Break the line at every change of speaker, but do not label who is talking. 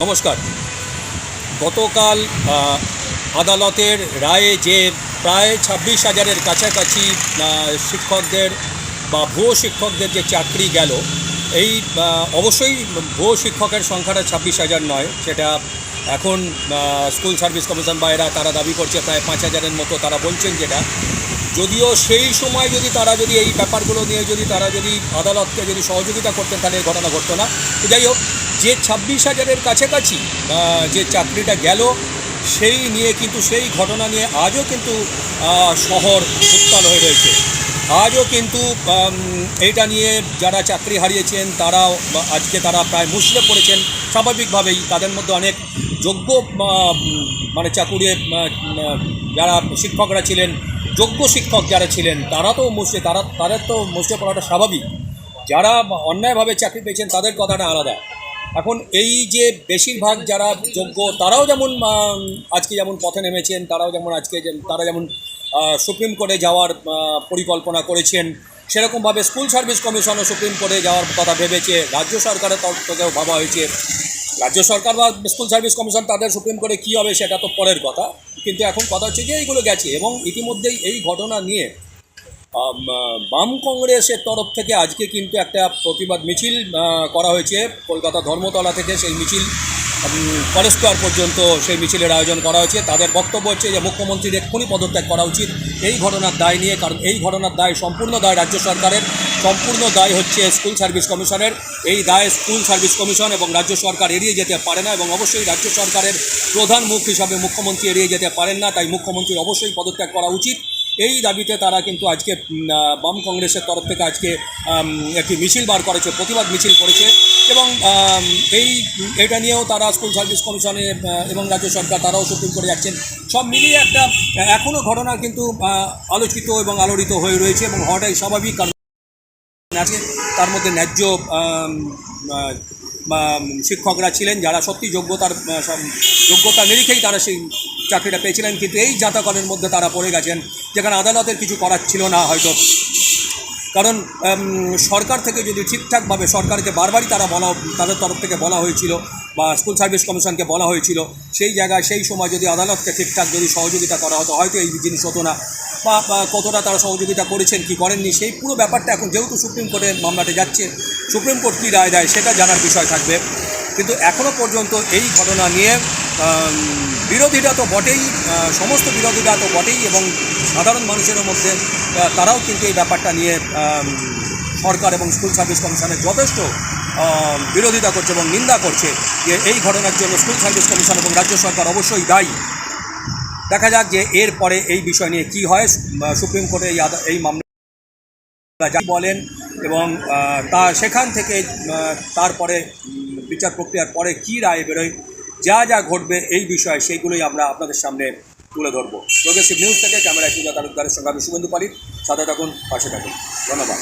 নমস্কার। গতকাল আদালতের রায়ে যে প্রায় ছাব্বিশ হাজারের কাছাকাছি শিক্ষকদের বা ভুয়ো শিক্ষকদের যে চাকরি গেল, এই অবশ্যই ভুয়ো শিক্ষকের সংখ্যাটা ছাব্বিশ হাজার নয়, সেটা এখন স্কুল সার্ভিস কমিশন বা এরা, তারা দাবি করছে প্রায় পাঁচ হাজারের মতো তারা বলছেন যেটা। যদিও সেই সময় যদি তারা যদি এই ব্যাপারগুলো নিয়ে যদি তারা যদি আদালতকে যদি সহযোগিতা করতেন, তাহলে এই ঘটনা ঘটতো না। যাই হোক, যে ছাব্বিশ হাজারের কাছাকাছি যে চাকরিটা গেল, সেই নিয়ে কিন্তু, সেই ঘটনা নিয়ে আজও কিন্তু শহর উত্তাল হয়ে রয়েছে। আজও কিন্তু এইটা নিয়ে যারা চাকরি হারিয়েছেন, তারাও আজকে তারা প্রায় মুসলে পড়েছেন। স্বাভাবিকভাবেই তাদের মধ্যে অনেক যোগ্য মানে চাকুরে যারা শিক্ষকরা ছিলেন, যোগ্য শিক্ষক যারা ছিলেন, তারা তো মুসলে তারা, তাদের তো মুসলে পড়াটা স্বাভাবিক। যারা অন্যায়ভাবে চাকরি পেয়েছেন, তাদের কথাটা আলাদা। এখন এই যে বেশিরভাগ যারা যোগ্য, তারাও যেমন আজকে যেমন পথে নেমেছেন, তারাও যেমন আজকে, তারা যেমন সুপ্রিম কোর্টে যাওয়ার পরিকল্পনা করেছেন। সেরকমভাবে স্কুল সার্ভিস কমিশনও সুপ্রিম কোর্টে যাওয়ার কথা ভেবেছে। রাজ্য সরকারের তরফ থেকেও ভাবা হয়েছে। রাজ্য সরকার বা স্কুল সার্ভিস কমিশন তাদের সুপ্রিম কোর্টে কী হবে সেটা তো পরের কথা। কিন্তু এখন কথা হচ্ছে যে এইগুলো গেছে এবং ইতিমধ্যেই এই ঘটনা নিয়ে বাম কংগ্রেসের তরফ থেকে আজকে কিন্তু একটা প্রতিবাদ মিছিল করা হয়েছে। কলকাতা ধর্মতলা থেকে সেই মিছিল। স্কোয়ার পর্যন্ত সেই মিছিলের আয়োজন করা হয়েছে। তাদের বক্তব্য হচ্ছে যে মুখ্যমন্ত্রীর এক্ষুনি পদত্যাগ করা উচিত। এই ঘটনার দায় নিয়ে, কারণ এই ঘটনার দায় সম্পূর্ণ দায় রাজ্য সরকারের। সম্পূর্ণ দায় হচ্ছে স্কুল সার্ভিস কমিশনের। এই দায় স্কুল সার্ভিস কমিশন এবং রাজ্য সরকার এড়িয়ে যেতে পারে না এবং অবশ্যই রাজ্য সরকারের প্রধান মুখ হিসাবে মুখ্যমন্ত্রী এড়িয়ে যেতে পারেন না। তাই মুখ্যমন্ত্রীর অবশ্যই পদত্যাগ করা উচিত। এই দাবিতে তারা কিন্তু আজকে বাম কংগ্রেসের তরফ থেকে আজকে একটি মিছিল বার করেছে, প্রতিবাদ মিছিল করেছে এবং এই, এটা নিয়েও তারা স্কুল সার্ভিস কমিশনে এবং রাজ্য সরকার, তারাও সুপ্রিম কোর্টে যাচ্ছেন। সব মিলিয়ে একটা এখনও ঘটনা কিন্তু আলোচিত এবং আলোড়িত হয়ে রয়েছে এবং হওয়াটাই স্বাভাবিক, কারণ আছে তার মধ্যে ন্যায্য শিক্ষকরা ছিলেন যারা সত্যি যোগ্যতার যোগ্যতা নিরিখেই তারা সেই চাকরিটা পেয়েছিলেন। কিন্তু এই জাতাকলের মধ্যে তারা পড়ে গেছেন, যেখানে আদালতের কিছু করার ছিল না হয়তো। কারণ সরকার থেকে যদি ঠিকঠাকভাবে সরকারকে বারবারই তারা বলা, তাদের তরফ থেকে বলা হয়েছিল বা স্কুল সার্ভিস কমিশনকে বলা হয়েছিল, সেই জায়গায় সেই সময় যদি আদালতকে ঠিকঠাক যদি সহযোগিতা করা হতো, হয়তো এই জিনিস হতো না। বা কতটা তারা সহযোগিতা করেছেন, কি করেননি, সেই পুরো ব্যাপারটা এখন যেহেতু সুপ্রিম কোর্টের মামলাটা যাচ্ছে, সুপ্রিম কোর্ট কী রায় দেয় সেটা জানার বিষয় থাকবে। কিন্তু এখনও পর্যন্ত এই ঘটনা নিয়ে বিরোধীরা তো বটেই সমস্ত বিরোধীরা তো বটেই এবং সাধারণ মানুষের মধ্যে তারাও কিন্তু এই ব্যাপারটা নিয়ে সরকার এবং স্কুল সার্ভিস কমিশনের যথেষ্ট বিরোধিতা করছে এবং নিন্দা করছে যে এই ঘটনার জন্য স্কুল সার্ভিস কমিশন এবং রাজ্য সরকার অবশ্যই দায়ী। দেখা যাক যে এরপরে এই বিষয় নিয়ে কি হয়। সুপ্রিম কোর্টে এই এই মামলা বলেন এবং তা সেখান থেকে তারপরে বিচার প্রক্রিয়ার পরে কী রায় বেরোয়, যা যা ঘটবে এই বিষয়ে সেইগুলোই আমরা আপনাদের সামনে তুলে ধরবো। প্রোগ্রেসিভ নিউজ থেকে ক্যামেরায় পূজা তালুকদারের সঙ্গে আমি শুভেন্দু পারি সাথে থাকুন, পাশে থাকুন। ধন্যবাদ।